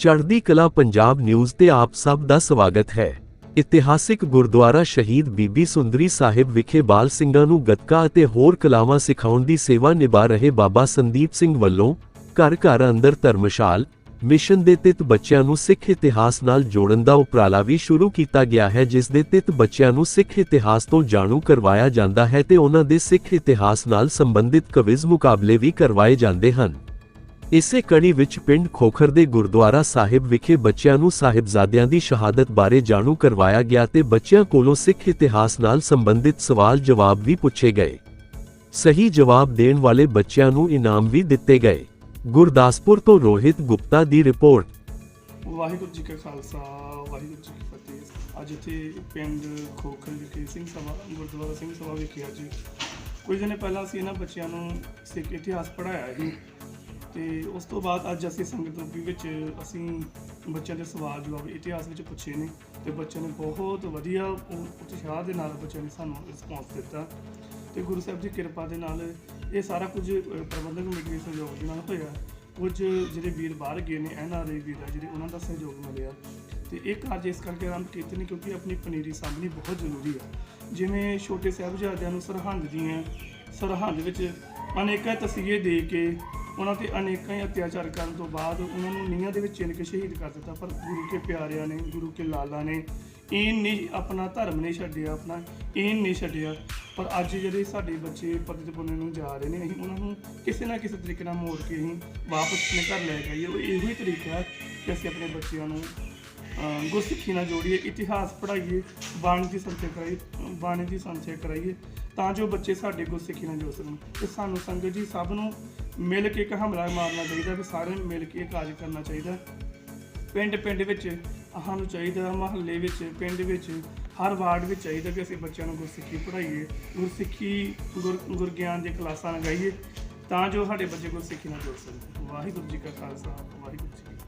ਚੜ੍ਹਦੀ ਕਲਾ ਪੰਜਾਬ ਨਿਊਜ਼ ਤੇ ਆਪ ਸਭ ਦਾ ਸਵਾਗਤ ਹੈ। ਇਤਿਹਾਸਿਕ ਗੁਰਦੁਆਰਾ ਸ਼ਹੀਦ ਬੀਬੀ ਸੁੰਦਰੀ ਸਾਹਿਬ ਵਿਖੇ ਬਾਲ ਸਿੰਘਾਂ ਨੂੰ ਗੱਤਕਾ ਅਤੇ ਹੋਰ ਕਲਾਵਾਂ ਸਿਖਾਉਣ ਦੀ ਸੇਵਾ ਨਿਭਾ ਰਹੇ ਬਾਬਾ ਸੰਦੀਪ ਸਿੰਘ ਵੱਲੋਂ ਘਰ ਘਰ ਅੰਦਰ ਧਰਮਸ਼ਾਲ, ਮਿਸ਼ਨ ਦੇ ਤਿਤ ਬੱਚਿਆਂ ਨੂੰ ਸਿੱਖ ਇਤਿਹਾਸ ਨਾਲ ਜੋੜਨ ਦਾ ਉਪਰਾਲਾ ਵੀ ਸ਼ੁਰੂ ਕੀਤਾ ਗਿਆ ਹੈ, ਜਿਸ ਦੇ ਤਿਤ ਬੱਚਿਆਂ ਨੂੰ ਸਿੱਖ ਇਤਿਹਾਸ ਤੋਂ ਜਾਣੂ ਕਰਵਾਇਆ ਜਾਂਦਾ ਹੈ ਤੇ ਉਹਨਾਂ ਦੇ ਸਿੱਖ ਇਤਿਹਾਸ ਨਾਲ ਸੰਬੰਧਿਤ ਕਵਿਜ਼ ਮੁਕਾਬਲੇ ਵੀ ਕਰਵਾਏ ਜਾਂਦੇ ਹਨ। ਇਸੇ ਕੜੀ ਵਿੱਚ ਪਿੰਡ ਖੋਖਰ ਦੇ ਗੁਰਦੁਆਰਾ ਸਾਹਿਬ ਵਿਖੇ ਬੱਚਿਆਂ ਨੂੰ ਸਾਹਿਬਜ਼ਾਦਿਆਂ ਦੀ ਸ਼ਹਾਦਤ ਬਾਰੇ ਜਾਣੂ ਕਰਵਾਇਆ ਗਿਆ ਤੇ ਬੱਚਿਆਂ ਕੋਲੋਂ ਸਿੱਖ ਇਤਿਹਾਸ ਨਾਲ ਸੰਬੰਧਿਤ ਸਵਾਲ ਜਵਾਬ ਵੀ ਪੁੱਛੇ ਗਏ। ਸਹੀ ਜਵਾਬ ਦੇਣ ਵਾਲੇ ਬੱਚਿਆਂ ਨੂੰ ਇਨਾਮ ਵੀ ਦਿੱਤੇ ਗਏ। ਗੁਰਦਾਸਪੁਰ ਤੋਂ ਰੋਹਿਤ ਗੁਪਤਾ ਦੀ ਰਿਪੋਰਟ। ਵਾਹਿਗੁਰੂ ਜੀ ਕਾ ਖਾਲਸਾ, ਵਾਹਿਗੁਰੂ ਜੀ ਕੀ ਫਤਿਹ। ਅੱਜ ਇੱਥੇ ਪਿੰਡ ਖੋਖਰ ਵਿਖੇ ਸਿੰਘ ਸਭਾ, ਗੁਰਦੁਆਰਾ ਸਿੰਘ ਸਭਾ ਵਿਖੇ ਅੱਜ। ਕੁਝ ਦਿਨ ਪਹਿਲਾਂ ਅਸੀਂ ਇਹਨਾਂ ਬੱਚਿਆਂ ਨੂੰ ਸਿੱਖ ਇਤਿਹਾਸ ਪੜ੍ਹਾਇਆ ਸੀ। ਤੇ ਉਸ ਤੋਂ ਬਾਅਦ ਅੱਜ ਅਸੀਂ ਸੰਗਤ ਰੂਪੀ ਵਿੱਚ ਅਸੀਂ ਬੱਚਿਆਂ ਦੇ ਸਵਾਲ ਜਵਾਬ ਇਤਿਹਾਸ ਵਿੱਚ ਪੁੱਛੇ ਨੇ ਤੇ ਬੱਚਿਆਂ ਨੇ ਬਹੁਤ ਵਧੀਆ ਉਤਸ਼ਾਹ ਦੇ ਨਾਲ ਬੱਚਿਆਂ ਨੇ ਸਾਨੂੰ ਰਿਸਪੌਂਸ ਦਿੱਤਾ ਤੇ ਗੁਰੂ ਸਾਹਿਬ ਦੀ ਕਿਰਪਾ ਦੇ ਨਾਲ ਇਹ ਸਾਰਾ ਕੁਝ ਪ੍ਰਬੰਧਕ ਕਮੇਟੀ ਦੇ ਸਹਿਯੋਗ ਦੇ ਨਾਲ ਹੋਇਆ। ਕੁਝ ਜਿਹੜੇ ਵੀਰ ਬਾਹਰ ਗਏ ਨੇ ਐਨ ਆਰ ਆਈ ਵੀਰ ਜਿਹੜੇ ਉਹਨਾਂ ਦਾ ਸਹਿਯੋਗ ਮਿਲਿਆ ਤੇ ਇਹ ਕਾਰਜ ਇਸ ਕਰਕੇ ਆਰੰਭ ਕੀਤੇ ਨੇ ਕਿਉਂਕਿ ਆਪਣੀ ਪਨੀਰੀ ਸਾਂਭਣੀ ਬਹੁਤ ਜ਼ਰੂਰੀ ਹੈ। ਜਿਵੇਂ ਛੋਟੇ ਸਾਹਿਬਜ਼ਾਦਿਆਂ ਨੂੰ ਸਰਹੰਦ ਦੀਆਂ, ਸਰਹੰਦ ਵਿੱਚ ਅਨੇਕਾਂ ਤਸੀਹੇ ਦੇ ਕੇ ਉਹਨਾਂ ਤੇ ਅਨੇਕਾਂ ਹੀ ਅਤਿਆਚਾਰ ਕਰਨ ਤੋਂ ਬਾਅਦ ਉਹਨਾਂ ਨੂੰ ਨੀਹਾਂ ਦੇ ਵਿੱਚ ਚਿਣ ਕੇ ਸ਼ਹੀਦ ਕਰ ਦਿੱਤਾ। ਪਰ ਗੁਰੂ ਕੇ ਪਿਆਰਿਆਂ ਨੇ, ਗੁਰੂ ਕੇ ਲਾਲਾ ਨੇ ਇਹ ਨਹੀਂ ਆਪਣਾ ਧਰਮ ਨਹੀਂ ਛੱਡਿਆ, ਆਪਣਾ ਇਹ ਨਹੀਂ ਛੱਡਿਆ। ਪਰ ਅੱਜ ਜਿਹੜੇ ਸਾਡੇ ਬੱਚੇ ਪਤਿਤ ਪੁੰਨੇ ਨੂੰ ਜਾ ਰਹੇ ਨੇ, ਅਸੀਂ ਉਹਨਾਂ ਨੂੰ ਕਿਸੇ ਨਾ ਕਿਸੇ ਤਰੀਕੇ ਨਾਲ ਮੋੜ ਕੇ ਅਸੀਂ ਵਾਪਸ ਆਪਣੇ ਘਰ ਲੈ ਕੇ ਆਈਏ। ਉਹ ਇਹੋ ਹੀ ਤਰੀਕਾ ਹੈ ਕਿ ਅਸੀਂ ਆਪਣੇ ਬੱਚਿਆਂ ਨੂੰ ਅਹ, ਗੁਰਸਿੱਖੀ ਨਾਲ ਜੋੜੀਏ, ਇਤਿਹਾਸ ਪੜ੍ਹਾਈਏ, ਬਾਣੀ ਦੀ ਸੰਥਿਆ ਕਰਾਈਏ ਬਾਣੀ ਦੀ ਸੰਥਿਆ ਕਰਾਈਏ, ਤਾਂ ਜੋ ਬੱਚੇ ਸਾਡੇ ਗੁਰਸਿੱਖੀ ਨਾਲ ਜੋੜ ਸਕਣ। ਤੇ ਸਾਨੂੰ ਸੰਗਤ ਜੀ ਸਭ ਨੂੰ ਮਿਲ ਕੇ ਇੱਕ ਹਮਲਾ ਮਾਰਨਾ ਚਾਹੀਦਾ ਵੀ ਸਾਰਿਆਂ ਨੂੰ ਮਿਲ ਕੇ ਇਹ ਕਾਰਜ ਕਰਨਾ ਚਾਹੀਦਾ। ਪਿੰਡ ਪਿੰਡ ਵਿੱਚ ਸਾਨੂੰ ਚਾਹੀਦਾ, ਮਹੱਲੇ ਵਿੱਚ, ਪਿੰਡ ਵਿੱਚ, ਹਰ ਵਾਰਡ ਵਿੱਚ ਚਾਹੀਦਾ ਕਿ ਅਸੀਂ ਬੱਚਿਆਂ ਨੂੰ ਗੁਰਸਿੱਖੀ ਪੜ੍ਹਾਈਏ, ਗੁਰਸਿੱਖੀ ਗੁਰ, ਗੁਰਗਿਆਨ ਦੀਆਂ ਕਲਾਸਾਂ ਲਗਾਈਏ, ਤਾਂ ਜੋ ਸਾਡੇ ਬੱਚੇ ਗੁਰਸਿੱਖੀ ਨਾਲ ਜੁੜ ਸਕਣ। ਵਾਹਿਗੁਰੂ ਜੀ ਕਾ ਖਾਲਸਾ, ਵਾਹਿਗੁਰੂ ਜੀ ਕੀ ਫਤਿਹ।